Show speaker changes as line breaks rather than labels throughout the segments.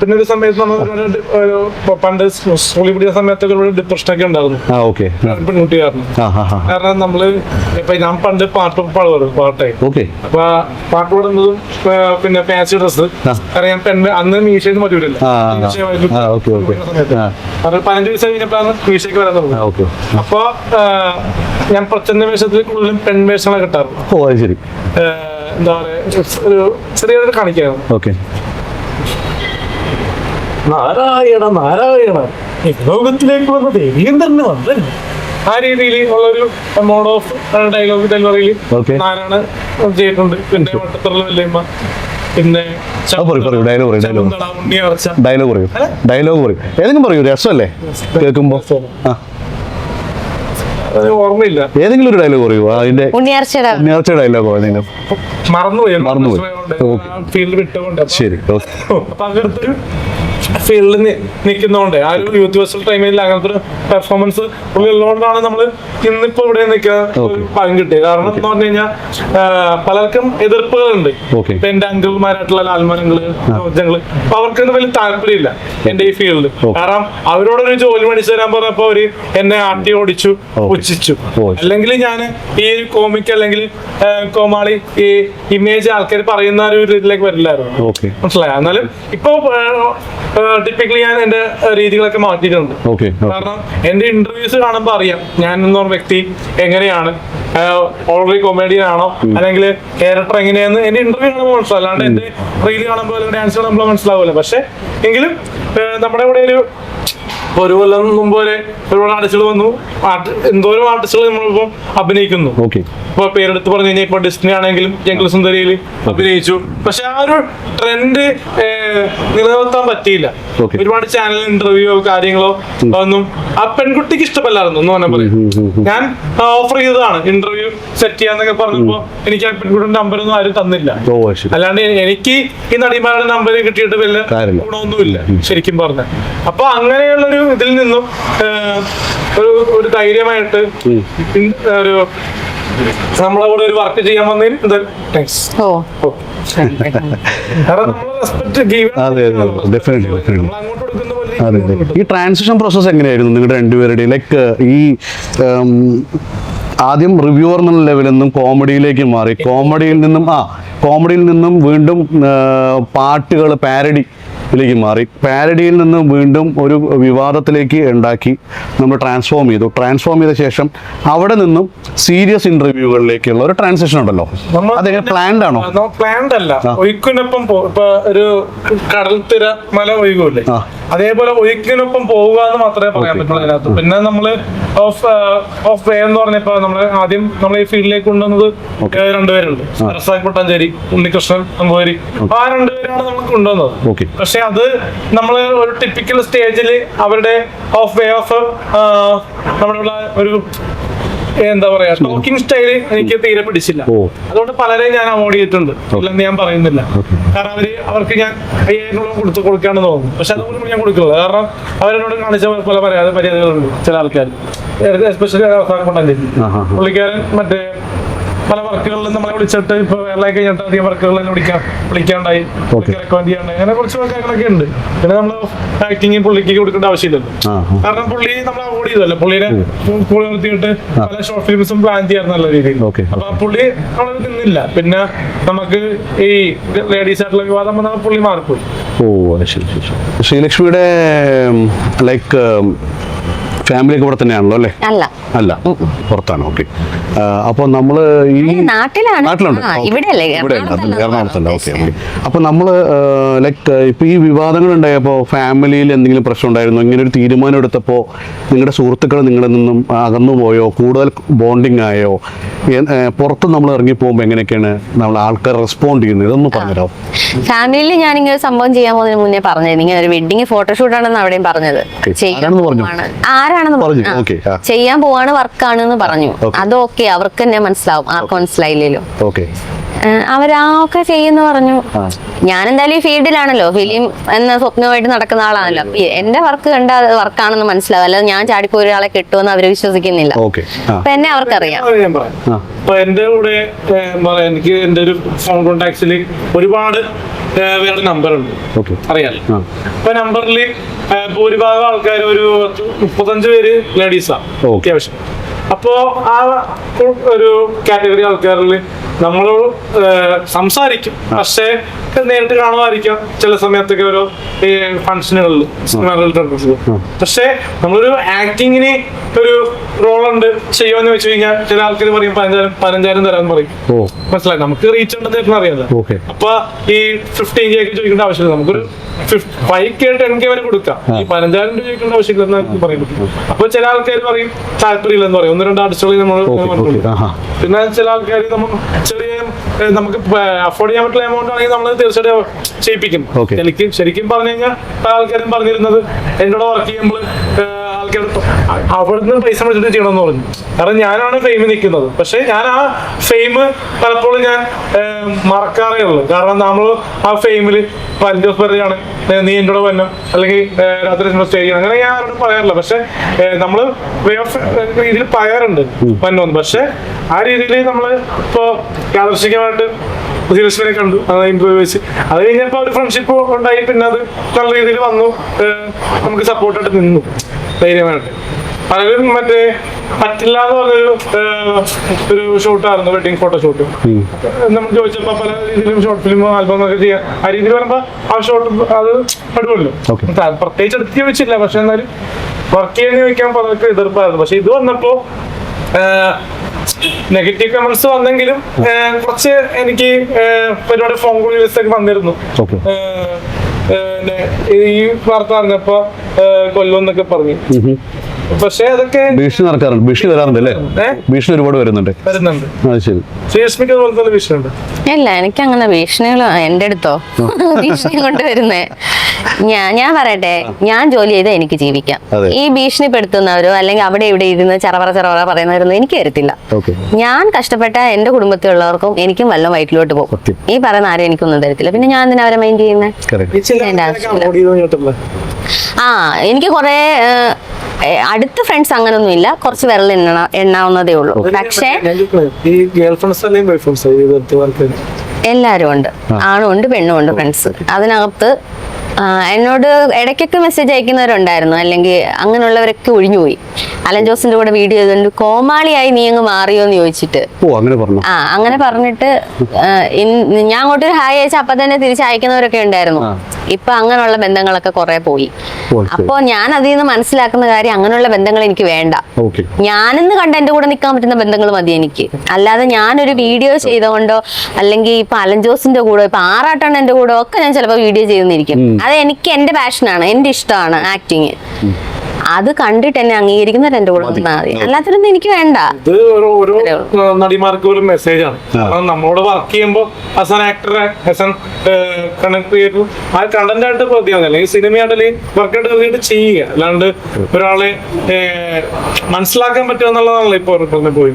പിന്നെ ഒരു സമയത്ത് നമ്മൾ ഒരു പണ്ട് സ്കൂളിൽ പഠിക്കുന്ന സമയത്തൊക്കെ ഡിപ്രഷൻ ഒക്കെ ഉണ്ടായിരുന്നു. പെൺകുട്ടി കാരണം കാരണം നമ്മൾ ഇപ്പൊ ഞാൻ പണ്ട് പാട്ട് പാടുമായിരുന്നു പാട്ടേ
ഓക്കെ.
അപ്പൊ പാട്ട് പാടുന്നതും പിന്നെ ഫാൻസി ഡ്രസ്. കാരണം പെണ്ണ് അന്ന് മീശയൊന്നും പറ്റൂലല്ലോ. കാരണം പതിനഞ്ച് വയസ്സ് കഴിഞ്ഞപ്പോഴാണ് മീശയ്ക്ക് വരാൻ തുടങ്ങുന്നത് അപ്പൊ ഞാൻ പ്രച്ഛന്ന വേഷത്തിൽ കൂടുതലും പെൺ വേഷങ്ങളെ കിട്ടാറുള്ളൂ എന്താ പറയാ ഒരു ചെറിയൊരു കാണിക്കായിരുന്നു. നാരായണ നാരായണ. ലോകത്തിലേക്ക് വന്ന ദേവിയും തന്നെ വന്നു ആ രീതിയിൽ ഉള്ളൊരു മോഡ് ഓഫ് ഡയലോഗ് ഡെലിവറിയിൽ. നാരായണ ചെയ്തിട്ടുണ്ട്. പിന്നെ വട്ടത്തുള്ള വല്യമ്മ. പിന്നെ ഉണ്ണിയാർച്ച
ഡയലോഗ് പറയൂ ഡയലോഗ് പറയൂ ഏതെങ്കിലും പറയൂ രസമല്ലേ കേൾക്കുമ്പോ? ആ.
അത് ഓർമ്മയില്ല.
ഏതെങ്കിലും ഒരു ഡയലോഗ് പറയൂ. അതിന്റെ
ഉണ്ണിയാർച്ചയുടെ
നേർച്ച ഡയലോഗോ ഏതെങ്കിലും
മറന്നുപോയി.
മറന്നുപോയി.
ഫീൽഡ് വിട്ടുകൊണ്ട്.
ശരി
അപ്പൊ അങ്ങനത്തെ ഫീൽഡിൽ നിൽക്കുന്നതുകൊണ്ട് ആ ഒരു യൂത്ത് ടൈമിൽ അങ്ങനത്തെ ഒരു പെർഫോമൻസ് ഉള്ളതുകൊണ്ടാണ് നമ്മൾ ഇന്നിപ്പോ ഇവിടെ നിൽക്കാൻ പകം കിട്ടിയത്. കാരണം എന്ന് പറഞ്ഞു കഴിഞ്ഞാൽ പലർക്കും എതിർപ്പുകളുണ്ട്. ഇപ്പൊ എന്റെ അങ്കിൾമാരായിട്ടുള്ള ലാൽമാനങ്ങൾ ജനങ്ങൾ അപ്പൊ അവർക്കൊന്നും വലിയ താല്പര്യമില്ല എന്റെ ഈ ഫീൽഡ്
കാരണം
കാരണം അവരോടൊരു ജോലി മേടിച്ചു തരാൻ പറഞ്ഞപ്പോ അവർ എന്നെ ആട്ടി ഓടിച്ചു ഉച്ചിച്ചു
Oh,
അല്ലെങ്കിൽ ഞാൻ ഈ കോമിക് അല്ലെങ്കിൽ കോമാളി ഈ ഇമേജ് ആൾക്കാർ പറയുന്ന ഒരു ഇതിലേക്ക് വരില്ലായിരുന്നു.
ഓക്കെ
മനസ്സിലായോ? എന്നാലും ഇപ്പൊ ടിപ്പിക്കലി ഞാൻ എന്റെ രീതികളൊക്കെ മാറ്റിയിട്ടുണ്ട്.
ഓക്കെ
കാരണം എന്റെ ഇന്റർവ്യൂസ് കാണുമ്പോൾ അറിയാം ഞാൻ എന്ന് പറഞ്ഞ വ്യക്തി എങ്ങനെയാണ് ഓൾറെഡി കൊമേഡിയൻ ആണോ അല്ലെങ്കിൽ ക്യാരക്ടർ എങ്ങനെയാന്ന് എന്റെ ഇന്റർവ്യൂ കാണുമ്പോൾ മനസ്സിലാവും. അല്ലാണ്ട് എന്റെ റീൽ കാണുമ്പോൾ ഡാൻസ് കാണുമ്പോൾ മനസ്സിലാവില്ല പക്ഷെ എങ്കിലും നമ്മുടെ ഇവിടെ ഒരു ഒരു കൊല്ലം മുമ്പ് വരെ ഒരുപാട് ആർട്ടിസ്റ്റുകൾ വന്നു. എന്തോരം ആർട്ടിസ്റ്റുകൾ നമ്മളിപ്പോ അഭിനയിക്കുന്നു. ഇപ്പൊ പേരെടുത്ത് പറഞ്ഞു കഴിഞ്ഞാൽ ഇപ്പൊ ഡിസ്നി ആണെങ്കിലും ജംഗിൾ സുന്ദരിയിൽ അഭിനയിച്ചു. പക്ഷെ ആ ഒരു ട്രെൻഡ് നിലനിർത്താൻ പറ്റിയില്ല. ഒരുപാട് ചാനൽ ഇന്റർവ്യൂയോ കാര്യങ്ങളോ ഒന്നും ആ പെൺകുട്ടിക്ക് ഇഷ്ടമല്ലായിരുന്നു എന്ന് പറഞ്ഞാൽ പറയും. ഞാൻ ഓഫർ ചെയ്തതാണ്. ഇന്റർവ്യൂ സെറ്റ് ചെയ്യാന്നൊക്കെ പറഞ്ഞപ്പോ എനിക്ക് ആ പെൺകുട്ടിയുടെ നമ്പർ ഒന്നും ആരും തന്നില്ല. അല്ലാണ്ട് എനിക്ക് ഈ നടിമാരുടെ നമ്പർ കിട്ടിയിട്ട് വലിയ. ഗുണമൊന്നുമില്ല ശരിക്കും പറഞ്ഞ. അപ്പൊ അങ്ങനെയുള്ളൊരു ഇതിൽ നിന്നും ഒരു ഒരു ധൈര്യമായിട്ട് ഒരു നമ്മളെ കൂടെ ഒരു വർക്ക് ചെയ്യാൻ വന്നതിന് താങ്ക്സ്
ഓ.
കാരണം റെസ്പെക്ട് ഗീവ്
അതെ, അതെ. ഈ ട്രാൻസിഷൻ പ്രോസസ്സ് എങ്ങനെയായിരുന്നു നിങ്ങളുടെ രണ്ടുപേരുടെയും ലൈക്ക് ഈ ആദ്യം റിവ്യൂവർ എന്നുള്ള ലെവലിൽ നിന്നും കോമഡിയിലേക്ക് മാറി. കോമഡിയിൽ നിന്നും ആ കോമഡിയിൽ നിന്നും വീണ്ടും പാട്ടുകൾ പാരഡിയിലേക്ക് മാറി. പാരഡിയിൽ നിന്ന് വീണ്ടും ഒരു വിവാദത്തിലേക്ക് ഉണ്ടാക്കി നമ്മൾ ട്രാൻസ്ഫോം ചെയ്തു. ട്രാൻസ്ഫോം ചെയ്ത ശേഷം അവിടെ നിന്നും സീരിയസ് ഇന്റർവ്യൂകളിലേക്കുള്ള ഒരു ട്രാൻസിഷൻ ഉണ്ടല്ലോ.
നമ്മൾ
അതെങ്ങനെ പ്ലാൻഡ് ആണോ?
പ്ലാൻഡ് അല്ല. ഒഴുക്കിനൊപ്പം ഒരു കടൽ തിര മല ഒഴുകൂല്ലേ അതേപോലെ ഒഴുക്കിനൊപ്പം പോവുക എന്ന് മാത്രമേ പറയാൻ പറ്റുള്ളൂ അതിനകത്ത്. പിന്നെ നമ്മൾ ഓഫ് ഓഫ് വേ എന്ന് പറഞ്ഞപ്പോ നമ്മൾ ആദ്യം നമ്മൾ ഈ ഫീൽഡിലേക്ക് കൊണ്ടുവന്നത് രണ്ടുപേരുണ്ട്. റസാഖ് പട്ടാഞ്ചേരി ഉണ്ണികൃഷ്ണൻ അമ്പൂരി ആ രണ്ടുപേരാണ് നമ്മൾ കൊണ്ടുവന്നത്.
Okay.
പക്ഷെ അത് നമ്മൾ ഒരു ടിപ്പിക്കൽ സ്റ്റേജിൽ അവരുടെ ഓഫ് വേ ഓഫ് നമ്മളുള്ള ഒരു എന്താ പറയാ ടോക്കിംഗ് സ്റ്റൈൽ എനിക്ക് തീരെ പിടിച്ചില്ല. അതുകൊണ്ട് പലരെയും ഞാൻ അവോയ്ഡ് ചെയ്തിട്ടുണ്ട്. ഇല്ലെന്ന് ഞാൻ പറയുന്നില്ല. കാരണം അവർ അവർക്ക് ഞാൻ അയ്യായിരം കൊടുത്ത് കൊടുക്കാണെന്ന് തോന്നുന്നു. പക്ഷെ അതുകൊണ്ട് ഞാൻ കൊടുക്കില്ല കാരണം അവരെന്നോട് കാണിച്ച പല പരാതി മര്യാദകളുണ്ട് ചില ആൾക്കാർ എസ്പെഷ്യലി
ആഹാ.
പുള്ളിക്കാരൻ മറ്റേ പല വർക്കുകളിലും നമ്മളെ വിളിച്ചിട്ട് ഇപ്പൊ വേറെ കഴിഞ്ഞിട്ട് അധികം വർക്കുകളിൽ വിളിക്കാൻ വിളിക്കാണ്ടായി. റെക്കമെൻഡ് ചെയ്യാണ്ടായി അങ്ങനെ കുറച്ച് കാര്യങ്ങളൊക്കെ ഉണ്ട്. പിന്നെ നമ്മൾ ആക്ടിങ് പുള്ളിക്ക് കൊടുക്കേണ്ട ആവശ്യമില്ലല്ലോ. കാരണം പുള്ളി നമ്മൾ അവോയ്ഡ് ചെയ്തല്ലോ പുള്ളിനെ പുള്ളി നിർത്തിയിട്ട് പല ഷോർട്ട് ഫിലിംസും പ്ലാൻ ചെയ്യാറ് നല്ല രീതിയിൽ. അപ്പൊ ആ പുള്ളി നമ്മൾ നിന്നില്ല. പിന്നെ നമുക്ക് ഈ ലേഡീസ് ആയിട്ടുള്ള വിവാദം വന്നാൽ പുള്ളി മാറിപ്പോയി.
ഓ ശരി ശരി. ശ്രീലക്ഷ്മിയുടെ ലൈക്ക് ഫാമിലി ഇവിടെ തന്നെയാണല്ലോ അല്ലേ?
അല്ല.
അല്ല. പുറത്താണ് ഓക്കെ. അപ്പോൾ നമ്മൾ ഈ
നാട്ടിലാണ്.
നാട്ടിലുണ്ട്.
ഇവിടെയല്ലേ എറണാകുളത്തല്ല.
Okay okay. അപ്പോൾ നമ്മൾ ലൈക്ക് ഇപ്പോൾ ഈ വിവാദങ്ങൾ ഉണ്ടായപ്പോൾ ഫാമിലിയിൽ എന്തെങ്കിലും പ്രശ്നം ഉണ്ടായിരുന്നോ? ഇങ്ങനെ ഒരു തീരുമാനം എടുത്തപ്പോൾ നിങ്ങളുടെ സുഹൃത്തുക്കൾ നിങ്ങളിൽ നിന്നും അകന്നു പോയോ? കൂടുതൽ ബോണ്ടിങ് ആയോ? പുറത്ത് നമ്മൾ ഇറങ്ങി പോകുമ്പോൾ എങ്ങനെയൊക്കെയാണ് നമ്മൾ ആൾക്കാർ റെസ്പോണ്ട് ചെയ്യുന്നത്? ഇതൊന്ന് പറഞ്ഞോ
ഫാമിലിയിൽ ഞാൻ ഇങ്ങനെ ഒരു സംഭവം ചെയ്യാൻ പോകുന്നതിന് മുന്നേ പറഞ്ഞത് ഇങ്ങനെ ഒരു വെഡിങ് ഫോട്ടോഷൂട്ടാണെന്ന് അവിടെയും പറഞ്ഞത്. ചെയ്യാൻ
ആരാണെന്ന് പറഞ്ഞു?
ചെയ്യാൻ പോവാണ് വർക്കാണെന്ന് പറഞ്ഞു. അത് ഓക്കെ അവർക്ക് തന്നെ മനസ്സിലാവും. ആർക്ക് മനസ്സിലായില്ലല്ലോ.
ഓക്കെ
അവരാ ഒക്കെ ചെയ്യുന്നു പറഞ്ഞു. ഞാൻ എന്തായാലും ഈ ഫീൽഡിലാണല്ലോ. ഫിലിം എന്ന സ്വപ്നമായിട്ട് നടക്കുന്ന ആളാണല്ലോ. അപ്പൊ എന്റെ വർക്ക് കണ്ട വർക്കാണെന്ന് മനസ്സിലാവും. അല്ലാതെ ഞാൻ ചാടിപ്പോ ഒരാളെ കിട്ടുമെന്ന് അവർ വിശ്വസിക്കുന്നില്ല. അപ്പൊ എന്നെ അവർക്കറിയാം.
അപ്പൊ എന്റെ കൂടെ എനിക്ക് എന്റെ ഒരു ഫോൺ കോണ്ടാക്ട്സിൽ ഒരുപാട് വേറെ പേരുടെ നമ്പർ ഉണ്ട്
ഓക്കെ.
അറിയാലോ
ആ.
നമ്പറിൽ ഭൂരിഭാഗം ആൾക്കാർ ഒരു മുപ്പത്തഞ്ച് പേര്
ലേഡീസാണ്.
അത്യാവശ്യം. അപ്പോ ആ ഒരു കാറ്റഗറി ആൾക്കാരിൽ നമ്മൾ സംസാരിക്കും. പക്ഷേ നേരിട്ട് കാണുമായിരിക്കാം. ചില സമയത്തൊക്കെ ഓരോ ഫംഗ്ഷനുകളിൽ സിനിമകളിൽ പക്ഷേ നമ്മളൊരു ആക്ടിങ്ങിന് ഒരു റോളുണ്ട് ചെയ്യുമെന്ന് വെച്ച് കഴിഞ്ഞാൽ ചില ആൾക്കാർ പറയും പതിനഞ്ചായിരം പതിനഞ്ചായിരം തരാൻ പറയും. മനസ്സിലായി? നമുക്ക് റീച്ച് ഉണ്ടെന്ന് അറിയാലോ. അപ്പൊ ഈ ഫിഫ്റ്റീൻ കെ ഒക്കെ ചോദിക്കേണ്ട ആവശ്യമില്ല. നമുക്കൊരു ഫൈവ് കെ ടെൻ കെ വരെ കൊടുക്കാം. ഈ പതിനഞ്ചായിരം രൂപ ചോദിക്കേണ്ട ആവശ്യമില്ല എന്ന് എനിക്ക് പറയാൻ പറ്റും അപ്പൊ ചില ആൾക്കാർ പറയും താല്പര്യമില്ലെന്ന് പറയും. ഒന്ന് രണ്ട് ആർട്ടിസ്റ്റുകൾ നമ്മൾ പിന്നെ ചില ആൾക്കാർ നമ്മൾ ചെറിയ നമുക്ക് അഫോർഡ് ചെയ്യാൻ പറ്റുന്ന എമൗണ്ട് ആണെങ്കിൽ നമ്മൾ തീർച്ചയായിട്ടും ചെയ്യിപ്പിക്കും.
എനിക്ക്
ശരിക്കും പറഞ്ഞു കഴിഞ്ഞാൽ ആൾക്കാരും പറഞ്ഞിരുന്നത് എന്നോട് വർക്ക് ചെയ്യുമ്പോൾ ആൾക്കാർ അവിടുന്ന് പൈസ മേടിച്ചിട്ട് ചെയ്യണമെന്ന് പറഞ്ഞു. കാരണം ഞാനാണ് ഫെയിം നിൽക്കുന്നത്. പക്ഷെ ഞാൻ ആ ഫെയിം പലപ്പോഴും ഞാൻ മറക്കാറേ ഉള്ളൂ. കാരണം നമ്മൾ ആ ഫെയിമിൽ പഞ്ചോസ് പറയുകയാണ് നീ എന്നോട് വന്നോ അല്ലെങ്കിൽ രാത്രി സ്റ്റേ ചെയ്യണം. അങ്ങനെ ഞാൻ ആരോടും പറയാറില്ല. പക്ഷെ നമ്മൾ വേ ഓഫ് രീതിയിൽ പറയാറുണ്ട് വന്നോന്ന് പക്ഷെ ആ രീതിയിൽ നമ്മൾ ഇപ്പോ യാദർശികമായിട്ട് സീരിയസ്ലിനെ കണ്ടു. അത് ഇന്റർവ്യൂ വെച്ച് അത് കഴിഞ്ഞപ്പോ ഒരു ഫ്രണ്ട്ഷിപ്പ് ഉണ്ടായി. പിന്നെ അത് നല്ല രീതിയിൽ വന്നു. നമുക്ക് സപ്പോർട്ടായിട്ട് നിന്നു. ധൈര്യമായിട്ട്. പലരും മറ്റേ പറ്റില്ല എന്ന് പറഞ്ഞൊരു ഏഹ്, ഒരു ഷൂട്ടായിരുന്നു വെഡിങ് ഫോട്ടോ ഷൂട്ട്
ഉം.
നമ്മൾ ചോദിച്ചപ്പോ പല രീതിയിലും ഷോർട്ട് ഫിലിമോ ആൽബം ഒക്കെ ചെയ്യാം ആ രീതിയിൽ പറയുമ്പോ ആ ഷോട്ട് അത് പെടുമല്ലോ പ്രത്യേകിച്ച് എടുത്ത് ചോദിച്ചില്ല പക്ഷെ എന്നാലും വർക്ക് ചെയ്യാൻ ചോദിക്കാൻ പലർക്ക് എതിർപ്പായിരുന്നു. പക്ഷെ ഇത് വന്നപ്പോ നെഗറ്റീവ് കമന്റ്സ് വന്നെങ്കിലും കുറച്ച് എനിക്ക് ഒരുപാട് ഫോൺ കോൾസ് ഒക്കെ വന്നിരുന്നു. ഈ വാർത്ത അറിഞ്ഞപ്പോ കൊല്ലും എന്നൊക്കെ പറഞ്ഞു. പക്ഷേ അതൊക്കെ
ഭീഷണി നടക്കാറുണ്ട്. ഭീഷണി വരാറുണ്ട് അല്ലേ? ഭീഷണി ഒരുപാട് വരുന്നുണ്ട്.
വരുന്നുണ്ട്.
അത് ശരി.
ശ്രീലക്ഷ്മിക്ക് അതുപോലെ തന്നെ
ഇല്ല എനിക്ക് അങ്ങനെ ഭീഷണികൾ എന്റെ അടുത്തോ? ഭീഷണി കൊണ്ടുവരുന്നേ. ഞാൻ ഞാൻ പറയട്ടെ ഞാൻ ജോലി ചെയ്ത് എനിക്ക് ജീവിക്കാം. ഈ ഭീഷണിപ്പെടുത്തുന്നവരോ അല്ലെങ്കിൽ അവിടെ ഇവിടെ ഇരുന്ന് ചറവറ ചറവറ പറയുന്നവരൊന്നും എനിക്ക് വരത്തില്ല.
ഓക്കെ.
ഞാൻ കഷ്ടപ്പെട്ട എന്റെ കുടുംബത്തിലുള്ളവർക്കും എനിക്കും വല്ല വയറ്റിലോട്ട് പോകും. ഈ പറയുന്ന ആരും എനിക്കൊന്നും തരത്തില്ല. പിന്നെ ഞാൻ എന്തിനാ അവരെ മൈൻഡ് ചെയ്യുന്നത് ആ എനിക്ക് കുറെ അടുത്ത ഫ്രണ്ട്സ് അങ്ങനൊന്നും ഇല്ല കുറച്ച് വിരൽ എണ്ണ എണ്ണാവുന്നതേ ഉള്ളൂ. പക്ഷേ എല്ലാരും ഉണ്ട്. ആണും ഉണ്ട് പെണ്ണും ഉണ്ട് ഫ്രണ്ട്സ് അതിനകത്ത് എന്നോട് ഇടയ്ക്കൊക്കെ മെസ്സേജ് അയക്കുന്നവരുണ്ടായിരുന്നു. അല്ലെങ്കിൽ അങ്ങനെയുള്ളവരൊക്കെ ഒഴിഞ്ഞുപോയി. അലൻ ജോസിന്റെ കൂടെ വീഡിയോ ചെയ്തുകൊണ്ട് കോമാളിയായി നീ അങ്ങ് മാറിയോ എന്ന് ചോദിച്ചിട്ട് ആ അങ്ങനെ പറഞ്ഞിട്ട് ഞാൻ അങ്ങോട്ട് ഹായ് അയച്ച അപ്പൊ തന്നെ തിരിച്ച് അയക്കുന്നവരൊക്കെ ഉണ്ടായിരുന്നു. ഇപ്പൊ അങ്ങനെയുള്ള ബന്ധങ്ങളൊക്കെ കുറെ പോയി. അപ്പൊ ഞാൻ അതിൽ നിന്ന് മനസ്സിലാക്കുന്ന കാര്യം അങ്ങനെയുള്ള ബന്ധങ്ങൾ എനിക്ക് വേണ്ട. ഞാനെന്ന് കണ്ട എന്റെ കൂടെ നിൽക്കാൻ പറ്റുന്ന ബന്ധങ്ങൾ മതി എനിക്ക്. അല്ലാതെ ഞാനൊരു വീഡിയോ ചെയ്തുകൊണ്ടോ അല്ലെങ്കിൽ ഇപ്പൊ അലൻ ജോസിന്റെ കൂടെ ഇപ്പൊ ആറാട്ടാണ് എന്റെ കൂടെ ഒക്കെ ഞാൻ ചിലപ്പോൾ വീഡിയോ ചെയ്തെന്നിരിക്കും. അത് എനിക്ക് എന്റെ പാഷനാണ് എന്റെ ഇഷ്ടമാണ് ആക്ടിങ് അത് കണ്ടിട്ട് എന്നെ അംഗീകരിക്കുന്നവർ എന്റെ കൂടെ വന്നാൽ മതി. അല്ലാത്തൊന്നും എനിക്ക് വേണ്ട.
ഇത് ഓരോ ഓരോ നടിമാർക്ക് ഒരു മെസ്സേജ് ആണ്. കാരണം നമ്മളോട് വർക്ക് ചെയ്യുമ്പോൾ as an actor as an content creator ആ കണ്ടന്റ് ആയിട്ട് പ്രതിയാണ് അല്ലെങ്കിൽ സിനിമയായിട്ട് വർക്കായിട്ട് കരുതിയിട്ട് ചെയ്യുക. അല്ലാണ്ട് ഒരാളെ മനസ്സിലാക്കാൻ പറ്റുക എന്നുള്ളതാണല്ലോ ഇപ്പൊ പറഞ്ഞു പോയി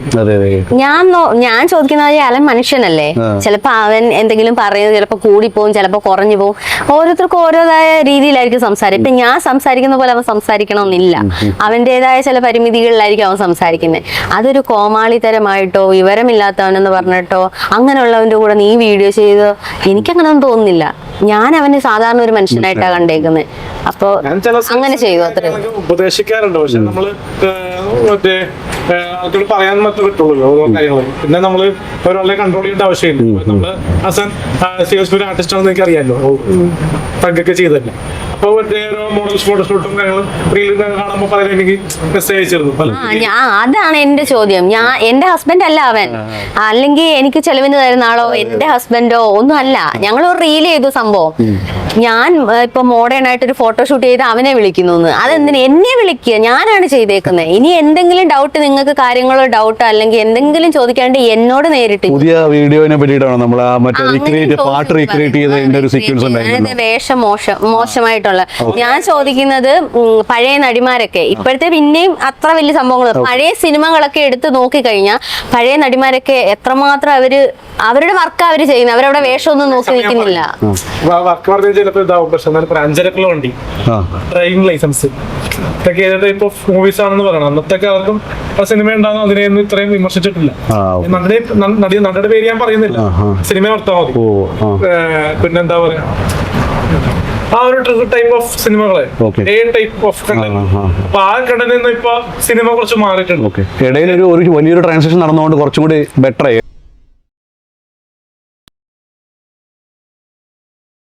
ഞാൻ ഞാൻ ചോദിക്കുന്ന അയാളൻ മനുഷ്യനല്ലേ. ചിലപ്പോ അവൻ എന്തെങ്കിലും പറയുന്നത് ചിലപ്പോ കൂടി പോകും ചിലപ്പോ കുറഞ്ഞു പോകും ഓരോരുത്തർക്കും ഓരോതായ രീതിയിലായിരിക്കും സംസാരം. ഇപ്പൊ ഞാൻ സംസാരിക്കുന്ന പോലെ അവൻ സംസാരിക്കണമെന്നില്ല. അവന്റേതായ ചില പരിമിതികളിലായിരിക്കും അവൻ സംസാരിക്കുന്നത് അതൊരു കോമാളിതരമായിട്ടോ വിവരമില്ലാത്തവനെന്ന് പറഞ്ഞിട്ടോ അങ്ങനെയുള്ളവന്റെ കൂടെ നീ വീഡിയോ ചെയ്ത് എനിക്കങ്ങനൊന്നും തോന്നുന്നില്ല. ഞാൻ അവന് സാധാരണ ഒരു മനുഷ്യനായിട്ടാണ് കണ്ടേക്കുന്നത് അപ്പോ അങ്ങനെ ചെയ്തു അത്ര.
ഉപദേശിക്കാറുണ്ട്. പക്ഷെ നമ്മൾ മറ്റേ ആൾക്കാർ പറയാൻ മാത്രമേ പറ്റുള്ളൂ. ഓരോ കാര്യങ്ങൾ പിന്നെ നമ്മൾ ഒരാളെ കൺട്രോൾ ചെയ്യേണ്ട ആവശ്യമില്ല. നമ്മൾ അസൻ സീരിയസ് ഒരു ആർട്ടിസ്റ്റ് ആണെന്ന് എനിക്ക് അറിയാമല്ലോ തഗ്ഗൊക്കെ ചെയ്തല്ല മറ്റേ ഓരോ മോഡൽസ് ഫോട്ടോഷൂട്ടും കാര്യങ്ങളും റീലും കാണുമ്പോൾ പലരും എനിക്ക് മെസ്സേജ് അയച്ചിരുന്നു.
അതാണ് എന്റെ ചോദ്യം. ഞാൻ എന്റെ ഹസ്ബൻഡ് അല്ല അവൻ. അല്ലെങ്കിൽ എനിക്ക് ചെലവിന് തരുന്ന ആളോ എന്റെ ഹസ്ബൻഡോ ഒന്നും അല്ല. ഞങ്ങൾ റീൽ ചെയ്തു സംഭവം. ഞാൻ ഇപ്പൊ മോഡേൺ ആയിട്ട് ഒരു ഫോട്ടോഷൂട്ട് ചെയ്ത് അവനെ വിളിക്കുന്നു അതെന്തിനു? എന്നെ വിളിക്കുക. ഞാനാണ് ചെയ്തേക്കുന്നത് ഇനി എന്തെങ്കിലും ഡൗട്ട് നിങ്ങൾക്ക് കാര്യങ്ങളോ ഡൗട്ടോ അല്ലെങ്കിൽ എന്തെങ്കിലും ചോദിക്കാണ്ട് എന്നോട് നേരിട്ട്
പുതിയ വീഡിയോനെ പറ്റിയിട്ടാണ് നമ്മൾ ആ മറ്റേ പാട്ട് റീക്രിയേറ്റ്. ചെയ്തതിന്റെ ഒരു സീക്വൻസ് ഉണ്ടായിരുന്നു
വേഷം മോശം മോശമായിട്ടുള്ള ഞാൻ ചോദിക്കുന്നത് പഴയ നടിമാരൊക്കെ. ഇപ്പോഴത്തെ പിന്നെയും അത്ര വലിയ സംഭവങ്ങൾ പഴയ സിനിമകളൊക്കെ എടുത്ത് നോക്കിക്കഴിഞ്ഞാൽ പഴയ നടിമാരൊക്കെ എത്രമാത്രം അവർ അവരുടെ വർക്ക് അവർ ചെയ്യുന്നത് അവരവിടെ വേഷമൊന്നും നോക്കി നിൽക്കുന്നില്ല.
വർക്ക് പറഞ്ഞ ചിലപ്പോൾ ഇതാവും. പക്ഷെ എന്നാലും പറയാം അഞ്ചരക്കുള്ള വണ്ടി. ഡ്രൈവിംഗ് ലൈസൻസ് ഇതൊക്കെ മൂവീസ് ആണെന്ന് പറയണം. അന്നത്തെ കാലത്തും ആ സിനിമ ഉണ്ടാകുന്ന അതിനെയൊന്നും ഇത്രയും വിമർശിച്ചിട്ടില്ല. നടിയുടെ പേര് ഞാൻ പറയുന്നില്ല. സിനിമ ഓർത്താൽ മതി. പിന്നെന്താ പറയാ? ആ ഒരു ടൈപ്പ് ഓഫ് സിനിമകളെ. ഏ ടൈപ്പ് ഓഫ് കണ്ടന്റ്. അപ്പൊ ആ കണ്ടന്റ് ഇപ്പൊ സിനിമ കുറച്ച് മാറിയിട്ടുണ്ട്.
ഇടയിൽ ഒരു ഒരു വലിയൊരു ട്രാൻസാക്ഷൻ നടന്നുകൊണ്ട് കുറച്ചുകൂടി ബെറ്റർ ആയി.